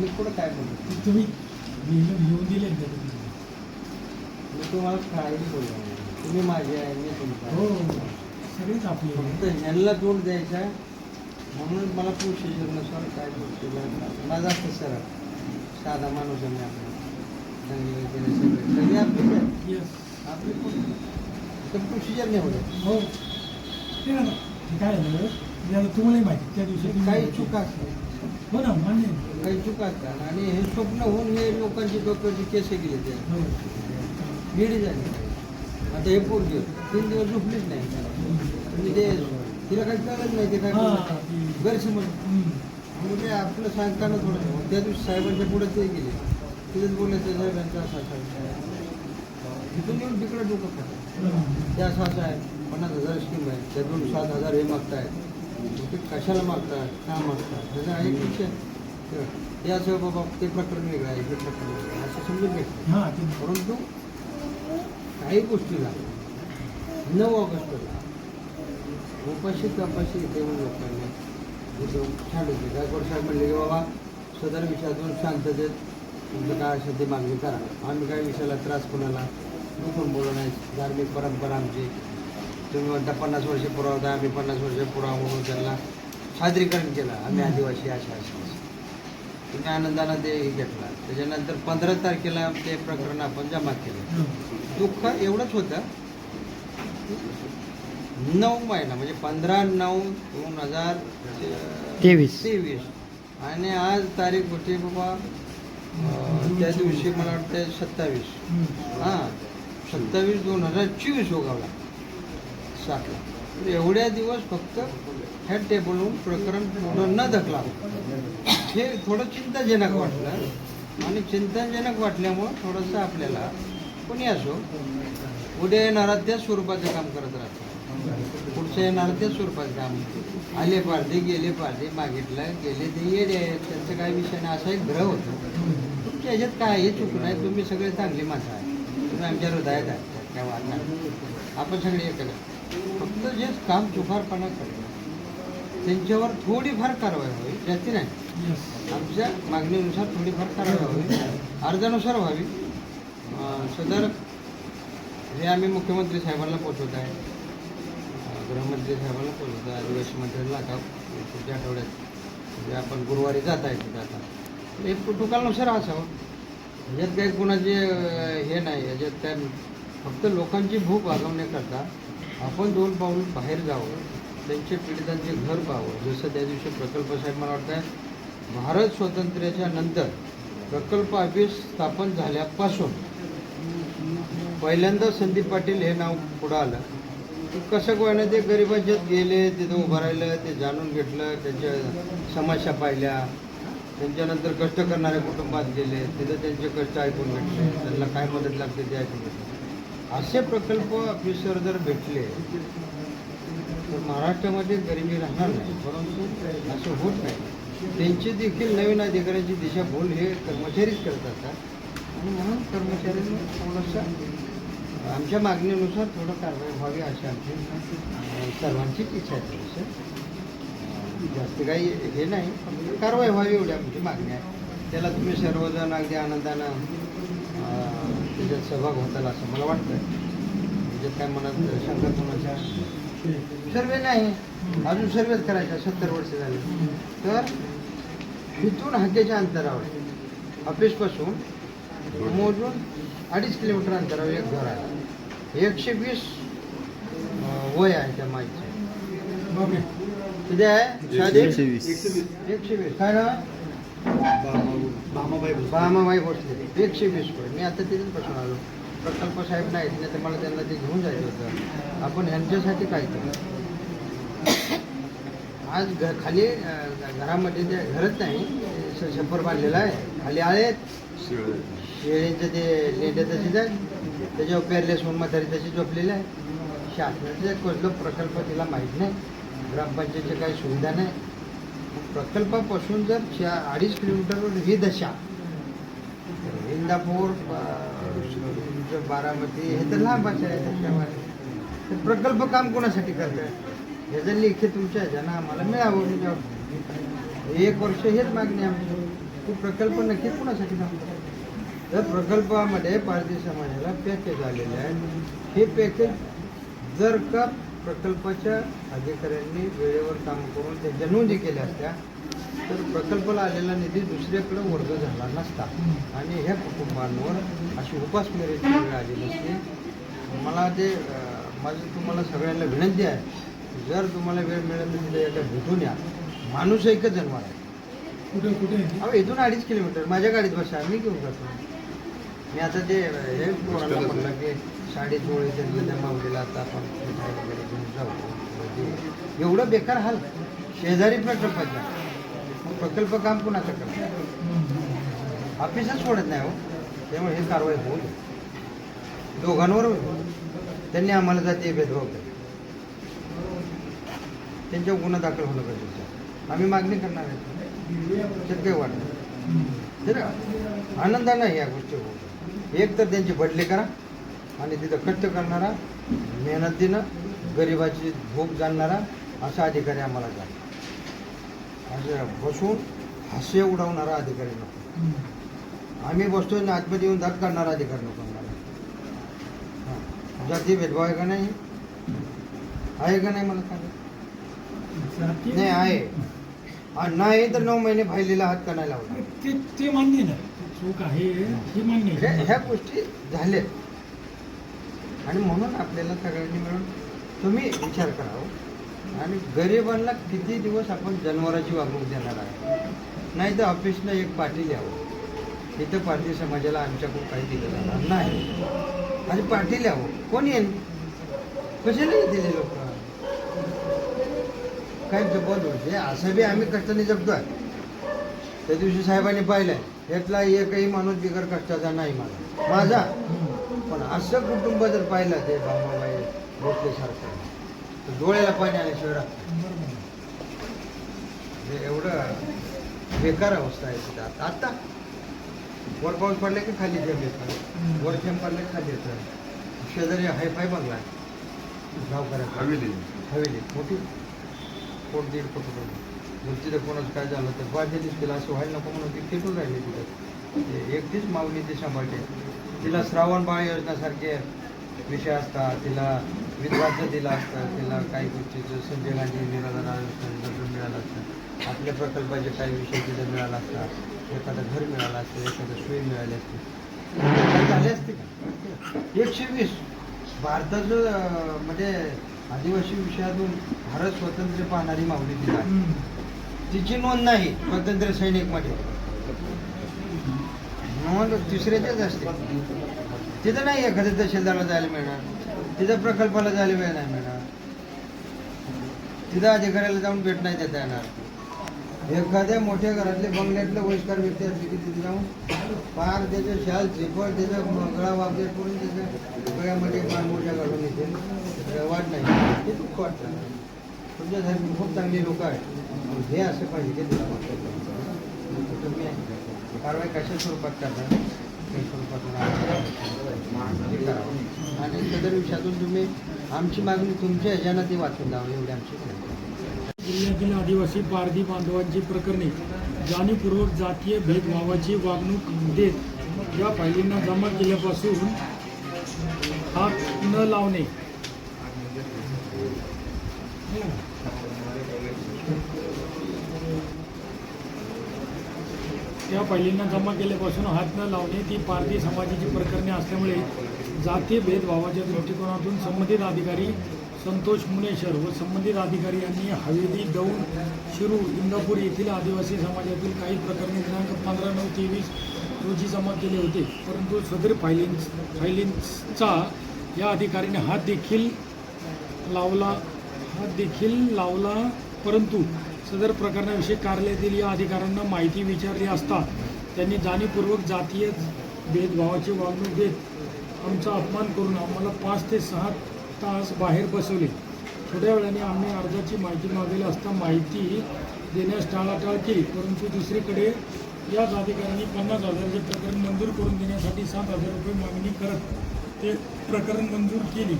मी कुठं काय बोलतो ते तुम्ही लिहून दिले ना. मी तुम्हाला बोललो नाही. तुम्ही माझे आहे मी तुमचा हो आहे. सगळेच आपले फक्त ह्यांना दोन द्यायचा. म्हणून मला प्रोसिजरनुसार काय प्रोसिजर माझा असतं सर साधा माणूस आहे मी आपला. चांगले वगैरे सगळे. सगळे आपले येस आपले प्रोसिजर नाही होत. हो. ते काय झालं? तुम्हालाही माहिती त्या दिवशी काही चुका असतात हो ना मान्य. काही चुका असतात. आणि हे स्वप्न होऊन हे लोकांची डोक्याची केस गेले ते हो. गिडी झाली. आता हे पोरगी तीन दिवस झोपलीच नाही. म्हणजे ते तिला काही कळत नाही ते काय हा, गैरसमज. म्हणजे आपलं सांगताना थोडं त्या दिवशी साहेबांच्या पुढे ते गेले. तिथेच बोलले ते साहेबांचा असा असा आहे. तिथून येऊन तिकडे डोकं खातात. ते असं असं आहे. पन्नास हजार स्कीम आहे त्यातून सात हजार हे मागतायत. मग ते कशाला मागतात का मागतात त्याचा एक विषय. हे असं बाबा ते प्रकरण वेगळं आहे हे प्रकरण वेगळं आहे. असं समजून घ्यायचं हा ते परंतु काही गोष्टीला नऊ ऑगस्टला उपाशी कपाशी इथे येऊन लोकांनी छान होते गायकवाड साहेब म्हणले की बाबा सदर विषयातून शांततेत तुमचं काय असेल ते मागणी करा. आम्ही काही विषयाला त्रास कोणाला? दुखून बोलू नाही धार्मिक परंपरा आमची तुम्ही म्हणता पन्नास वर्ष पुरावता आम्ही पन्नास वर्ष पुरावा म्हणून त्यांना सादरीकरण केलं. आम्ही आदिवासी अशा अशा तुम्ही आनंदानं ते घेतला. त्याच्यानंतर पंधरा तारखेला ते प्रकरण आपण जमा केलं. दुःख एवढंच होतं. नऊ महिना म्हणजे पंधरा नऊ दोन हजार तेवीस. तेवीस. आणि आज तारीख होती बाबा त्या दिवशी मला वाटतं सत्तावीस. हां. सत्तावीस दोन हजार चोवीस उगावला. साठला. एवढ्या दिवस फक्त ह्या टेबलवरून प्रकरण पुढं न धकलावं हे थोडं चिंताजनक वाटलं आणि चिंताजनक वाटल्यामुळं थोडंसं आपल्याला कोणी असो उद्या येणारा त्या स्वरूपाचं काम करत राहतो पुढचं येणार त्या स्वरूपाचं काम. आले पारदे गेले पारदे मागितलं गेले ते येडे त्यांचं काय विषय नाही असा एक ग्रह होतो. तुमच्या ह्याच्यात काय हे चुकून आहे तुम्ही सगळे चांगली माणसं आहे तुम्ही आमच्या हृदयात आहे काय वाटणार आपण सगळे एकत्र फक्त जे काम चुकारपणा करतात त्यांच्यावर थोडीफार कारवाई व्हावी जास्ती नाही. आमच्या मागणीनुसार थोडीफार कारवाई व्हावी. अर्जानुसार व्हावी. सदर हे आम्ही मुख्यमंत्री साहेबांना पोचवत आहे. गृहमंत्री साहेबांना पोचवत आहे. आदिवासी मंत्र्यांना आता पुढच्या आठवड्यात म्हणजे आपण गुरुवारी जात आहे तिथे आता. हे प्रोटोकॉलनुसार असावं. ह्याच्यात काही कोणाचे हे नाही. याच्यात काय फक्त लोकांची भूक भागवण्याकरता आपण दोन पाऊल बाहेर जावं त्यांचे पीडितांचे घर पाहावं जसं त्या दिवशी प्रकल्प साहेब मला वाटतं भारत स्वातंत्र्याच्या नंतर प्रकल्प ऑफिस स्थापन झाल्यापासून पहिल्यांदा संदीप पाटील हे नाव पुढं आलं. कसं कोणा ते गरिबांच्यात गेले तिथं उभं राहिलं ते जाणून घेतलं त्यांच्या समस्या पाहिल्या. त्यांच्यानंतर कष्ट करणाऱ्या कुटुंबात गेले तिथं त्यांचे कष्ट ऐकून घेतले. त्यांना काय मदत लागते ते ऐकून घेतले. असे प्रकल्प ऑफिसर जर भेटले तर महाराष्ट्रामध्ये गरिबी राहणार नाही परंतु असं होत नाही. त्यांची देखील नवीन अधिकाऱ्यांची दिशाभूल हे कर्मचारीच करत असतात आणि म्हणून कर्मचाऱ्यांनी थोडंसं आमच्या मागणीनुसार थोडं कारवाई व्हावी अशी आमची सर्वांचीच इच्छा आहे थोडंसं जास्त काही हे नाही कारवाई व्हावी एवढी आमची मागणी आहे त्याला तुम्ही सर्वजण अगदी आनंदानं त्याच्यात सहभाग होताल असं मला वाटतं त्याच्यात काय मनात शंका कोणाच्या सर्वे नाही अजून सर्वेच करायचा सत्तर वर्ष झाले. तर इथून हाकेच्या अंतरावर ऑफिसपासून मोजून अडीच किलोमीटर अंतरावर एक घर आहे. एकशे वीस वय आहे त्या माईचं. ओके. किती आहे? शादी एकशे वीस. एकशे वीस. काय ना बामाबाई भोसले. एकशे वीस वय मी आता तिथेच बसून आलो. प्रकल्प साहेब नाहीत नाही तर मला त्यांना ते घेऊन जायचं होतं. आपण ह्यांच्यासाठी काय केलं आज घ खाली घरामध्ये ते घरच नाही. छप्पर बांधलेलं आहे. खाली आहेत. शेळींचं ते लेंडे तसेच आहेत. त्याच्यावर पेरले सोन म्हातारी तशी झोपलेले आहे. शासनाचे कसलं प्रकल्प तिला माहीत नाही. ग्रामपंचायतीची काही सुविधा नाही. प्रकल्पापासून जर चा अडीच किलोमीटरवर ही दशा इंदापूर बारामती हे तर लांब आहे त्याच्यामध्ये. तर प्रकल्प काम कोणासाठी करताय? ह्याचं लेखी तुमच्या ह्याच्यानं आम्हाला मिळावं म्हणजे एक वर्ष हेच मागणी आमची. तो प्रकल्प नक्की कोणासाठी थांबतो तर प्रकल्पामध्ये पारधी समाजाला पॅकेज आलेले आहे. हे पॅकेज जर का प्रकल्पाच्या अधिकाऱ्यांनी वेळेवर काम करून त्यांच्या नोंदी केल्या असत्या तर प्रकल्पाला आलेला निधी दुसऱ्याकडे वर्ग झाला नसता. आणि ह्या कुटुंबांवर अशी उपासमारीची वेळ आली नसती. मला ते माझी तुम्हाला सगळ्यांना विनंती आहे जर तुम्हाला वेळ मिळेल तर तिथे एकदा भेटून या. माणूस एकच जन्मार आहे. कुठे कुठे? अहो इथून अडीच किलोमीटर. माझ्या गाडीत बसा मी घेऊन जातो. मी आता ते हे म्हटलं की साडे चोळे त्यांना त्या आता आपण मिठाई वगैरे घेऊन जाऊ. म्हणजे एवढं बेकार हाल शेजारी प्रकल्पाच्या प्रकल्प काम कुणाचं करत ऑफिसच सोडत नाही हो. त्यामुळे हे कारवाई होऊ दोघांवर होईल. त्यांनी आम्हाला जाते भेदभाव केला. त्यांच्यावर गुन्हा दाखल होणं गरजेचं आम्ही मागणी करणार आहे. त्यात काही वाटत आनंदानं या गोष्टी होत एक तर त्यांची बदली करा. आणि तिथं कष्ट करणारा मेहनतीनं गरिबाची भूक जाणणारा असा अधिकारी आम्हाला जा असं बसून हास्य उडवणारा अधिकारी नको. आम्ही बसतोय आणि आतमध्ये येऊन दात काढणारा अधिकारी नको आम्हाला. जाती भेदभाव आहे का नाही? आहे का नाही मला सांगा? नाही आहे. आणि नाही तर नऊ महिने फायलीला हात का नाही लावला. ते ते मान्य ना. ते चूक आहे ह्या आहे. ह्या गोष्टी झाल्यात. आणि म्हणून आपल्याला सगळ्यांनी मिळून तुम्ही विचार करावं हो. आणि गरिबांना किती दिवस आपण जनावराची वागणूक देणार आहे? नाही तर ऑफिसनं एक पाठी द्यावं इथं पारधी समाजाला आमच्याकडून काही दिलं जाणार नाही. आणि पाठी द्यावं कोण येईल? कशाला येतील लोक? काय जपत होते असं बी आम्ही कष्टाने आहे त्या दिवशी साहेबांनी पाहिलंय यातला एकही माणूस बिगर कष्टाचा नाही माझा. माझा. पण असं कुटुंब जर पाहिलं ते भामाबाई भोसलेसारखं तर डोळ्याला पाणी आल्याशिवाय राहत. म्हणजे एवढं बेकार अवस्था आहे तिथं. आता आता वर पाऊस पडले की खाली जेम येतं. वर जेम पडले की खाली येतं. शेजारी हायफाय बंगला आहे. गावकऱ्याचा. हवेली. हवेली. मोठी. कोट दीड कोट जर तिथं कोणाचं काय झालं तर बाजे दिसतील असं व्हायला नको म्हणून ती खेटून राहिली तिथं. एकटीच माऊली ती सांभाळते. तिला श्रावण बाळ योजनासारखे विषय असतात तिला विधवाचं दिलं असतं तिला काही गोष्टीचं संजय गांधी निराधार आयोजन मिळालं असतं आपल्या प्रकल्पाचे काही विषय तिथं मिळाला असता एखादं घर मिळालं असतं एखादं सोयी मिळाली असते. झाले असते का? एकशे वीस. भारताचं म्हणजे आदिवासी विषयातून भारत स्वतंत्र पाहणारी माऊली तिला तिची नोंद नाही स्वतंत्र सैनिकमध्ये. आम्हाला नोंद तिसऱ्याच्याच असते. तिथं नाही एखाद्या तहसीलदारला जायला मिळणार. तिथं प्रकल्पाला जायला वेळ नाही मिळणार. तिथं अधिकाऱ्याला जाऊन भेट नाही देता येणार. एखाद्या मोठ्या घरातले बंगल्यातले वयस्कर व्यक्ती असली की तिथे जाऊन पार त्याचं शाल त्रिफळ त्याचं गळा वागेट करून त्याच्या गळ्यामध्ये पानमोठ्या घालून येते. वाट नाही. ते दुःख वाटतं. तुमच्यासारखी खूप चांगली लोक आहेत. हे असं पाहिजे की तुला वाटतं. कारवाई कशा स्वरूपात करणार? काही स्वरूपात करावं आणि सदर विषयातून तुम्ही आमची मागणी तुमच्या ह्याच्यानं ते वाचून द्यावं एवढी आमची जिल्ह्यातील आदिवासी पारधी बांधवांची प्रकरणे जाणीवपूर्वक जातीय भेदभावाची वागणूक देत या फायलींना जमा केल्यापासून हात न लावणे या फायलींना जमा केल्यापासून हात न लावणे ती पारधी समाजाची प्रकरणे असल्यामुळे जातीय भेदभावाच्या दृष्टिकोनातून संबंधित अधिकारी संतोष मुनेश्वर व संबंधित अधिकारी यांनी हवेली दौंड शिरू इंदापूर येथील आदिवासी समाजातील काही प्रकरणे दिनांक पंधरा नऊ तेवीस रोजी जमा केले होते. परंतु सदर फायलिंग फायलिंगचा या अधिकाऱ्याने हात देखील लावला हात देखील लावला परंतु सदर प्रकरणाविषयी कार्यालयातील या अधिकाऱ्यांना माहिती विचारली असता त्यांनी जाणीवपूर्वक जातीय भेदभावाची वागणूक देत आमचा अपमान करून आम्हाला पाच ते सहा तास बाहेर बसवले. थोड्या वेळाने आम्ही अर्जाची माहिती मागवली असता माहिती देण्यास टाळाटाळ केली परंतु दुसरीकडे याच अधिकाऱ्यांनी पन्नास हजाराचे प्रकरण मंजूर करून देण्यासाठी सात हजार रुपये मागणी करत ते प्रकरण मंजूर केली.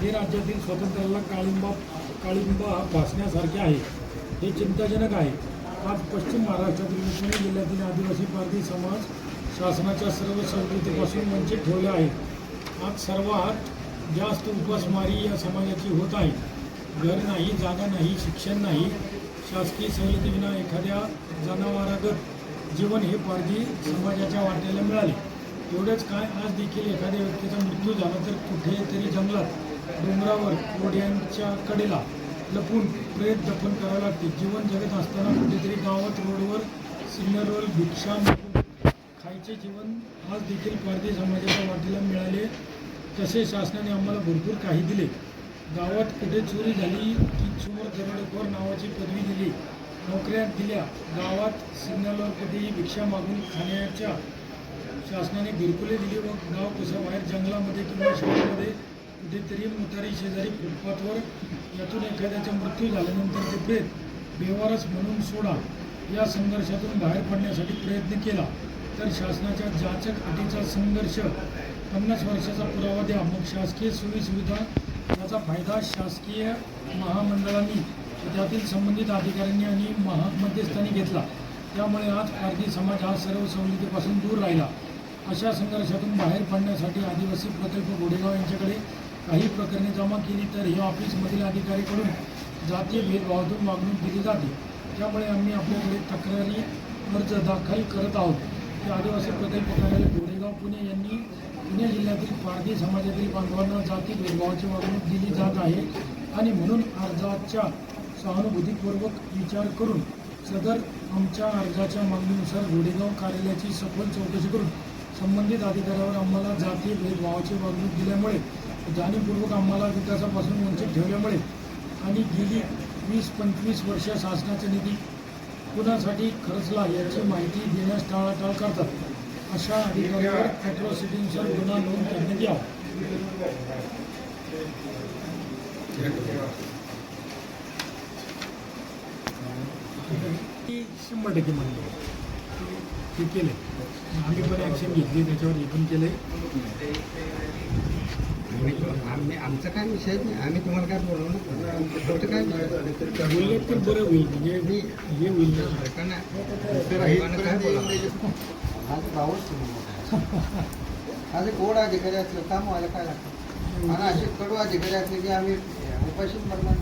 हे राज्यातील स्वातंत्र्याला काळिंबा काळिंबा भासण्यासारखे आहे. हे चिंताजनक आहे. आज पश्चिम महाराष्ट्रातील पुणे जिल्ह्यातील आदिवासी पार्टी समाज शासनाच्या सर्व सवलतीपासून वंचित ठेवले आहेत आज सर्वात जास्त उपासमारी या समाजाची होत आहे. घर नाही जागा नाही शिक्षण नाही शासकीय सवलतीविना एखाद्या जनावरागत जीवन हे पारधी समाजाच्या वाट्याला मिळाले. एवढंच काय आज देखील एखाद्या व्यक्तीचा मृत्यू झाला तर कुठेतरी जंगलात डोंगरावर कोड्यांच्या कडेला लपून प्रेत दफन करावे लागते. जीवन जगत असताना कुठेतरी गावात रोडवर सिग्नलवर भिक्षा मागून खायचे जीवन आज देखील पारधी समाजाच्या वाटेला मिळाले. तसे शासनाने आम्हाला भरपूर काही दिले. गावात कुठे चोरी झाली की चोर दरोडेखोर नावाची पदवी दिली. नोकऱ्या दिल्या. गावात सिग्नलवर कधीही भिक्षा मागून खाण्याच्या शासनाने घरकुले दिली व गाव कसं बाहेर जंगलामध्ये किंवा शहरामध्ये कुठेतरी मुतारी शेजारी फुटपाथवर यातून एखाद्याचा मृत्यू झाल्यानंतर ते प्रेत बेवारस म्हणून सोडा या संघर्षातून बाहेर पडण्यासाठी प्रयत्न केला. तर शासनाच्या जाचक अटीचा संघर्ष पन्नास वर्षाचा पुरावा द्या. मग शासकीय सोयीसुविधा याचा फायदा शासकीय महामंडळांनी त्यातील संबंधित अधिकाऱ्यांनी आणि महा मध्यस्थांनी घेतला. त्यामुळे आज पारधी समाज हा सर्व सवलतीपासून दूर राहिला. अशा संघर्षातून बाहेर पडण्यासाठी आदिवासी प्रकल्प गोडेगाव यांच्याकडे काही प्रकरणे जमा केली तर हे ऑफिसमधील अधिकारीकडून जातीय भेदभावातून मागणूक दिली जाते. त्यामुळे आम्ही आपल्याकडे तक्रारी अर्ज दाखल करत आहोत. ते आदिवासी प्रकल्प कार्यालय गोरेगाव पुणे यांनी पुणे जिल्ह्यातील पारधी समाजातील बांधवांना जाती भेदभावाची वागणूक दिली जात आहे आणि म्हणून अर्जाच्या सहानुभूतीपूर्वक विचार करून सदर आमच्या अर्जाच्या मागणीनुसार गोडेगाव कार्यालयाची सखोल चौकशी करून संबंधित अधिकाऱ्यावर आम्हाला जातीय भेदभावाची वागणूक दिल्यामुळे जाणीवपूर्वक आम्हाला विकासापासून वंचित ठेवल्यामुळे आणि गेली वीस पंचवीस वर्ष शासनाचा निधी कुणासाठी खर्चला याची माहिती देण्यास टाळाटाळ करतात. अशा अधिकाऱ्यावर ॲट्रॉसिटीनुसार गुन्हा नोंद करण्यात यावा. ती शंभर टक्के म्हणले ते केलं आम्ही पण ॲक्शन घेतली त्याच्यावर हे पण केलं आम्ही आमचा काय विषय नाही. आम्ही तुम्हाला काय बोलवलं आमचं काय विषय बोलले तर बरं होईल. म्हणजे मी हे होईल ना. का नाही काय बोलावं? माझं भाऊच तुम्ही. माझे कोड अधिकारी असलं काम व्हायला काय लागतं? आणि असे कडू अधिकारी असले की आम्ही उपाशीच मरणार.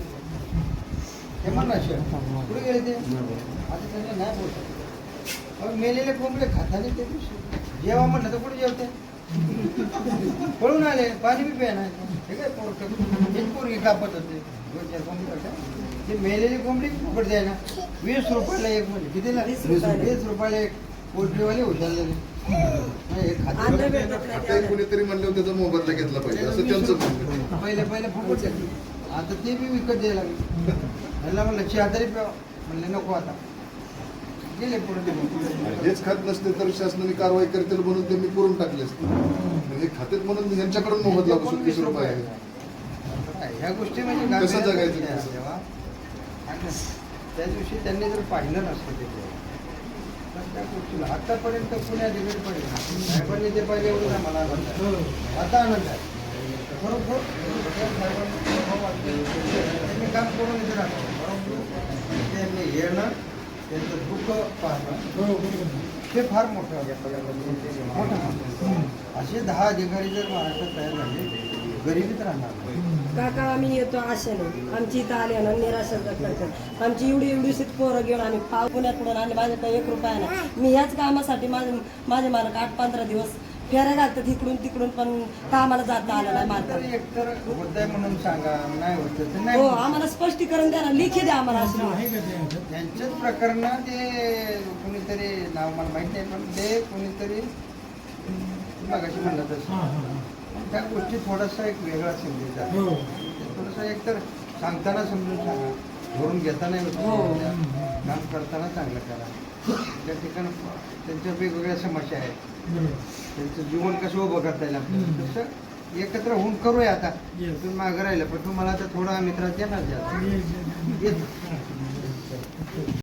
हे म्हणणार शे कुठे गेले ते? आता त्यांना नाही बोलतात मेलेले कोंबडे खाताने ते दिवशी. जेव्हा म्हणलं तर कुठे जेवते? पळून आले पाणी बी प्या नाही. हे काय पोरट हेच पोरगी कापत होते. दोन चार कोंबडी ते मेलेली कोंबडी फुकट द्यायला वीस रुपयाला एक म्हणजे. कितीला? वीस रुपयाला. वीस रुपयाला एक पोल्ट्रीवाले हे नाही आता कुणीतरी म्हणलं त्याचा मोबदला घेतला पाहिजे. असं त्यांचं आहे. पहिले पहिले फुकट. आता ते बी विकत द्यायला लागले. ह्याला म्हणलं शहादारी प्याव म्हणले नको आता. हेच खात नसते तर शासनाने कारवाई करतील म्हणून त्यांनी पुरून टाकले असते. म्हणजे खात्यात म्हणून यांच्याकडून मोबदला वसूल वीस रुपये. ह्या गोष्टी म्हणजे कसं जगायचं त्या दिवशी त्यांनी जर पाहिलं नसतं ते तर त्या गोष्टीला आतापर्यंत पुणे अधिकारी पाहिजे साहेबांनी ते पाहिजे एवढं आम्हाला आनंद आहे. आता आनंद आहे. बरोबर. त्यांनी काम करून इथे राहतो. बरोबर त्यांनी येणं त्यांचं दुःख पाहणं हो हे फार मोठं मोठं असे दहा अधिकारी जर महाराष्ट्रात तयार झाले गरिबीत राहणार काका आम्ही येतो आशेने. आमची इथं आले ना निराशा करतात. आमची एवढी एवढी सीट पोरं घेऊन आम्ही पाव पुण्यात पुण्याकडून आणले माझ्याकडे एक रुपया ना मी ह्याच कामासाठी माझे माझे मालक आठ पंधरा दिवस फेऱ्या घालतात इकडून तिकडून पण कामाला जाता आलं नाही तरी मालकाला एकतर होत आहे म्हणून सांगा नाही होत तर नाही हो होत. आम्हाला स्पष्टीकरण द्या ना लिखी द्या आम्हाला असं? त्यांच्याच प्रकरण ते कोणीतरी नाव मला माहीत नाही पण ते कोणीतरी मगाशी म्हणलं हां तसं. हां हां त्या गोष्टी थोडासा एक वेगळा संदेश आहे हो. थोडासा एक तर सांगताना समजून सांगा. धरून घेताना हो. काम करताना चांगलं करा. त्या ठिकाणी त्यांच्या वेगवेगळ्या समस्या आहेत. त्यांचं जीवन कसं उभं करता येईल आपल्याला. तसं एकत्र होऊन करूया आता. तुम्ही मागं राहिलं पण तुम्हाला आता थोडा मित्रात येणार जास्त. ये- ये- येत.